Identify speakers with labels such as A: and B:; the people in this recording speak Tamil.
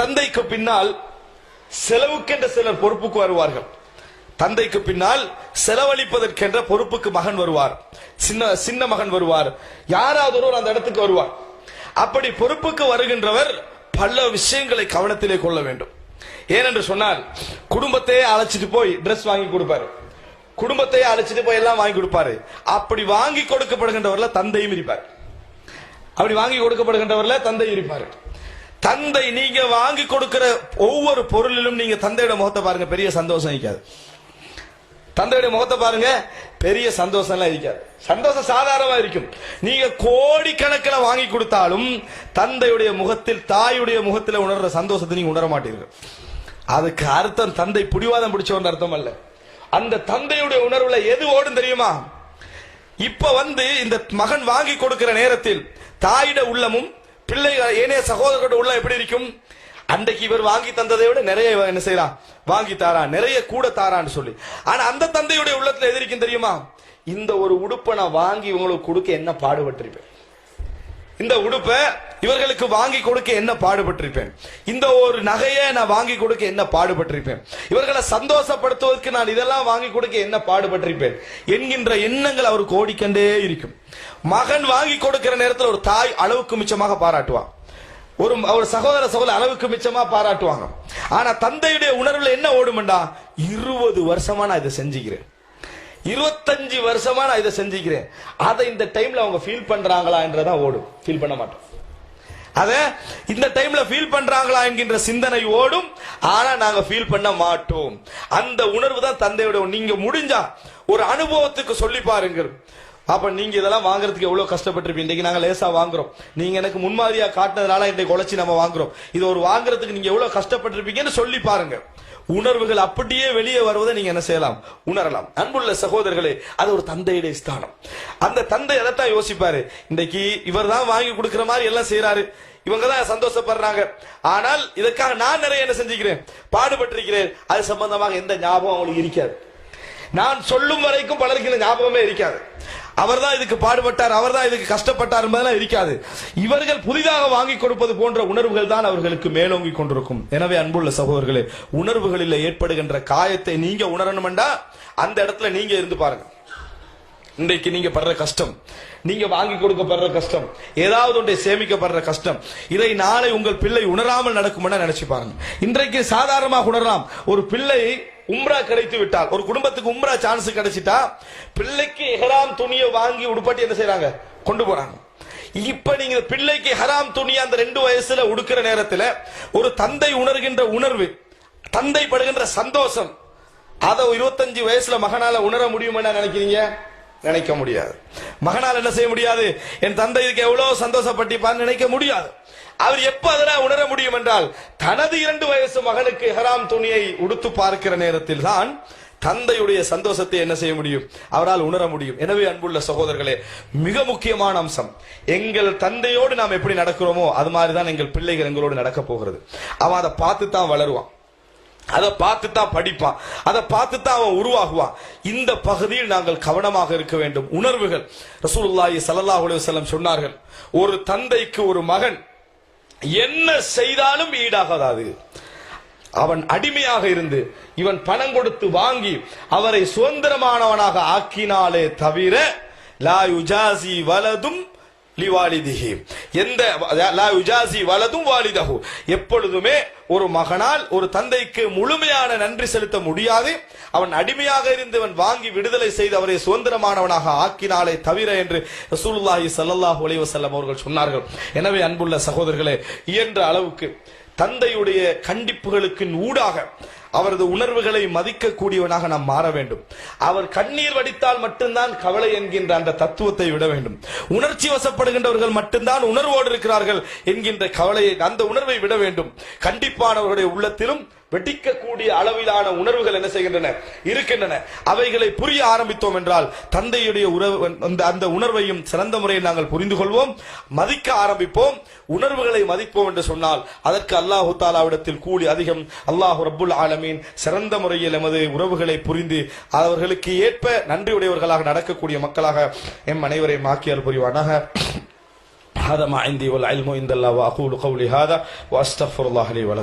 A: தந்தைக்கு பின்னால் செலவுக்கென்ற சிலர் பொறுப்புக்கு வருவார்கள். தந்தைக்கு பின்னால் செலவழிப்பதற்கென்ற பொறுப்புக்கு மகன் வருவார். சின்ன சின்ன மகன் வருவார். யாராவது ஒருவர் அந்த இடத்துக்கு வருவார். அப்படி பொறுப்புக்கு வருகின்றவர் பல விஷயங்களை கவனத்திலே கொள்ள வேண்டும். ஏனென்று சொன்னால் குடும்பத்தையே அழைச்சிட்டு போய் ட்ரெஸ் வாங்கி கொடுப்பாரு. குடும்பத்தையே அழைச்சிட்டு போய் எல்லாம் வாங்கி கொடுப்பாரு. அப்படி வாங்கி கொடுக்கப்படுகின்றவர்ல தந்தையும் இருப்பார். அப்படி வாங்கி கொடுக்கப்படுகின்றவர்ல தந்தை இருப்பாரு. தந்தை நீங்க வாங்கி கொடுக்கிற ஒவ்வொரு பொருளிலும் நீங்க தந்தையோட முகத்தை பாருங்க பெரிய சந்தோஷம் இருக்காது. தந்தையுடைய முகத்தை பாருங்க பெரிய சந்தோஷம் எல்லாம் இருக்காது. சந்தோஷம் சாதாரணமா இருக்கும். நீங்க கோடிக்கணக்கில் வாங்கி கொடுத்தாலும் தந்தையுடைய முகத்தில் தாயுடைய முகத்தில் உணர்ற சந்தோஷத்தை நீங்க உணர மாட்டீர்கள். அதுக்கு அர்த்தம் தந்தை பிடிவாதம் பிடிச்சவன் அர்த்தம் அல்ல. அந்த தந்தையுடைய உணர்வுல எது ஓடும் தெரியுமா? இப்ப வந்து இந்த மகன் வாங்கி கொடுக்கிற நேரத்தில் தாயிட உள்ளமும் பிள்ளைகள் ஏனைய சகோதரர்களோட உள்ள எப்படி இருக்கும்? அன்றைக்கு இவர் வாங்கி தந்ததை விட நிறைய என்ன செய்யறான்? வாங்கி தாரான். நிறைய கூட தாரான்னு சொல்லி. ஆனா அந்த தந்தையுடைய உள்ளத்துல எதிர்க்கும் தெரியுமா? இந்த ஒரு உடுப்பை நான் வாங்கி இவங்களுக்கு கொடுக்க என்ன பாடுபட்டிருப்பேன்? இந்த உடுப்பை இவர்களுக்கு வாங்கி கொடுக்க என்ன பாடுபட்டிருப்பேன்? இந்த ஒரு நகையை நான் வாங்கி கொடுக்க என்ன பாடுபட்டிருப்பேன்? இவர்களை சந்தோஷப்படுத்துவதற்கு நான் இதெல்லாம் வாங்கி கொடுக்க என்ன பாடுபட்டிருப்பேன்? என்கின்ற எண்ணங்கள் அவருக்கு ஓடிக்கண்டே இருக்கும். மகன் வாங்கி கொடுக்கிற நேரத்தில் ஒரு தாய் அளவுக்கு மிச்சமாக பாராட்டுவான் ஒரு ஒரு சகோதர சகோதர அளவுக்கு மிச்சமா பாராட்டுவாங்க. ஆனா தந்தையுடைய உணர்வுல என்ன ஓடுமெண்டா? இருபது வருஷமா நான் இதை செஞ்சுக்கிறேன். இருபத்தஞ்சு வருஷமா நான் இதை செஞ்சுக்கிறேன். அதை இந்த டைம்ல அவங்க ஃபீல் பண்றாங்களா என்றதான் ஓடும். ஃபீல் பண்ண மாட்டோம். அத இந்த டைம்ல ஃபீல் பண்றாங்களா என்கின்ற சிந்தனை ஓடும். ஆனா நாங்க ஃபீல் பண்ண மாட்டோம். அந்த உணர்வு தான் தந்தையோட நீங்க முடிஞ்சா ஒரு அனுபவத்துக்கு சொல்லி பாருங்க அப்ப நீங்க இதெல்லாம் வாங்குறதுக்கு எவ்வளவு கஷ்டப்பட்டிருப்பீங்க? இன்னைக்கு நாங்க லேசா வாங்குறோம். நீங்க எனக்கு முன்மாதிரியா காட்டினதுனால இன்றைக்கு உழைச்சி நம்ம வாங்குறோம். இது ஒரு வாங்குறதுக்கு நீங்க எவ்வளவு கஷ்டப்பட்டிருப்பீங்கன்னு சொல்லி பாருங்க உணர்வுகள் அப்படியே வெளியே வருவதை நீங்க என்ன செய்யலாம்? உணரலாம். அன்புள்ள சகோதரர்களே அது ஒரு தந்தையுடைய ஸ்தானம். அந்த தந்தை அதைத்தான் யோசிப்பாரு. இன்னைக்கு இவர் தான் வாங்கி கொடுக்கிற மாதிரி எல்லாம் செய்யறாரு இவங்க தான் சந்தோஷப்படுறாங்க. ஆனால் இதற்காக நான் நிறைய என்ன செஞ்சுக்கிறேன்? பாடுபட்டிருக்கிறேன். அது சம்பந்தமாக எந்த ஞாபகம் அவங்களுக்கு இருக்காது. நான் சொல்லும் வரைக்கும் பலருக்கு இந்த ஞாபகமே இருக்காது. அவர் தான் இதுக்கு பாடுபட்டார் அவர் தான் இதுக்கு கஷ்டப்பட்டார் என்பதெல்லாம் இருக்காது. இவர்கள் புதிதாக வாங்கி கொடுப்பது போன்ற உணர்வுகள் தான் அவர்களுக்கு மேலோங்கி கொண்டிருக்கும். எனவே அன்புள்ள சகோதரர்களே உணர்வுகளில் ஏற்படுகின்ற காயத்தை நீங்க உணரணும்டா அந்த இடத்துல நீங்க இருந்து பாருங்க. இன்றைக்கு நீங்க படுற கஷ்டம். நீங்க வாங்கி கொடுக்கப்படுற கஷ்டம். ஏதாவது ஒன்றை சேமிக்கப்படுற கஷ்டம். இதை நாளை உங்கள் பிள்ளை உணராமல் நடக்கும்னு நினைச்சு பாருங்க. இன்றைக்கு சாதாரணமாக உணரலாம். ஒரு பிள்ளை உம்ரா கிடைத்து விட்டால் ஒரு குடும்பத்துக்கு உம்ரா சான்ஸ் கிடைச்சிட்டா பிள்ளைக்கு எஹராம் துணியை வாங்கி உடுப்பாட்டி என்ன செய்யறாங்க கொண்டு போறாங்க. இப்ப நீங்க பிள்ளைக்கு ஹராம் துணி அந்த ரெண்டு வயசுல உடுக்கிற நேரத்துல ஒரு தந்தை உணர்கின்ற உணர்வு தந்தை படுகின்ற சந்தோஷம் அதை இருபத்தஞ்சு வயசுல மகனால உணர முடியுமா நினைக்கிறீங்க? நினைக்க முடியாது. மகனால் என்ன செய்ய முடியாது? என் தந்தை இதுக்கு எவ்வளவு சந்தோஷப்பட்டிப்பான்னு நினைக்க முடியாது. அவர் எப்ப அதெல்லாம் உணர முடியும் என்றால் தனது இரண்டு வயசு மகனுக்கு ஹராம் துணியை உடுத்து பார்க்கிற நேரத்தில் தான் தந்தையுடைய சந்தோஷத்தை என்ன செய்ய முடியும்? அவரால் உணர முடியும். எனவே அன்புள்ள சகோதரர்களே மிக முக்கியமான அம்சம். எங்கள் தந்தையோடு நாம் எப்படி நடக்கிறோமோ அது மாதிரி தான் எங்கள் பிள்ளைகள் எங்களோடு நடக்க போகிறது. அவன் அதை பார்த்து தான் வளருவான். அதை பார்த்து தான் படிப்பான். அதை பார்த்து தான் அவன் உருவாகுவான். இந்த பகுதியில் நாங்கள் கவனமாக இருக்க வேண்டும். உணர்வுகள். ரசூலுல்லாஹி ஸல்லல்லாஹு அலைஹி வஸல்லம் சொன்னார்கள் ஒரு தந்தைக்கு ஒரு மகன் என்ன செய்தாலும் ஈடாகாது. அவன் அடிமையாக இருந்து இவன் பணம் கொடுத்து வாங்கி அவரை சுதந்திரமானவனாக ஆக்கினாலே தவிர லா யுஜாசி வலதும் லிவாலிதிஹி. எந்த வலதும் வாலிதகு எப்பொழுதுமே ஒரு மகனால் ஒரு தந்தைக்கு முழுமையான நன்றி செலுத்த முடியாது. அவன் அடிமையாக இருந்தவன் வாங்கி விடுதலை செய்து அவரை சுதந்திரமானவனாக ஆக்கினாலே தவிர என்று ரசூலுல்லாஹி சல்லாஹ் ஒலிவசல்லம் அவர்கள் சொன்னார்கள். எனவே அன்புள்ள சகோதரர்களே இயன்ற அளவுக்கு தந்தையுடைய கண்டிப்புகளுக்கு ஊடாக அவரது உணர்வுகளை மதிக்கக்கூடியவனாக நாம் மாற வேண்டும். அவர் கண்ணீர் வடித்தால் மட்டும்தான் கவலை என்கின்ற அந்த தத்துவத்தை விட வேண்டும். உணர்ச்சி வசப்படுகின்றவர்கள் மட்டும்தான் உணர்வோடு இருக்கிறார்கள் என்கின்ற கவலையை அந்த உணர்வை விட வேண்டும். கண்டிப்பானவர்களுடைய உள்ளத்திலும் வெடிக்கக்கூடிய அளவிலான உணர்வுகள் என்ன செய்கின்றன? இருக்கின்றன. அவைகளை புரிய ஆரம்பித்தோம் என்றால் தந்தையுடைய உறவு அந்த அந்த உணர்வையும் சிறந்த முறையில் நாங்கள் புரிந்து கொள்வோம் மதிக்க ஆரம்பிப்போம் உணர்வுகளை மதிப்போம் என்று சொன்னால் அதற்கு அல்லாஹு தாலாவிடத்தில் கூலி அதிகம். அல்லாஹு ரப்புல் ஆலமீன் சிறந்த முறையில் எமது உறவுகளை புரிந்து அவர்களுக்கு ஏற்ப நன்றியுடையவர்களாக நடக்கக்கூடிய மக்களாக எம் அனைவரையும் ஆக்கியால் புரிவானாக هذا ما عندي والعلم عند الله واقول قولي هذا واستغفر الله لي ولكم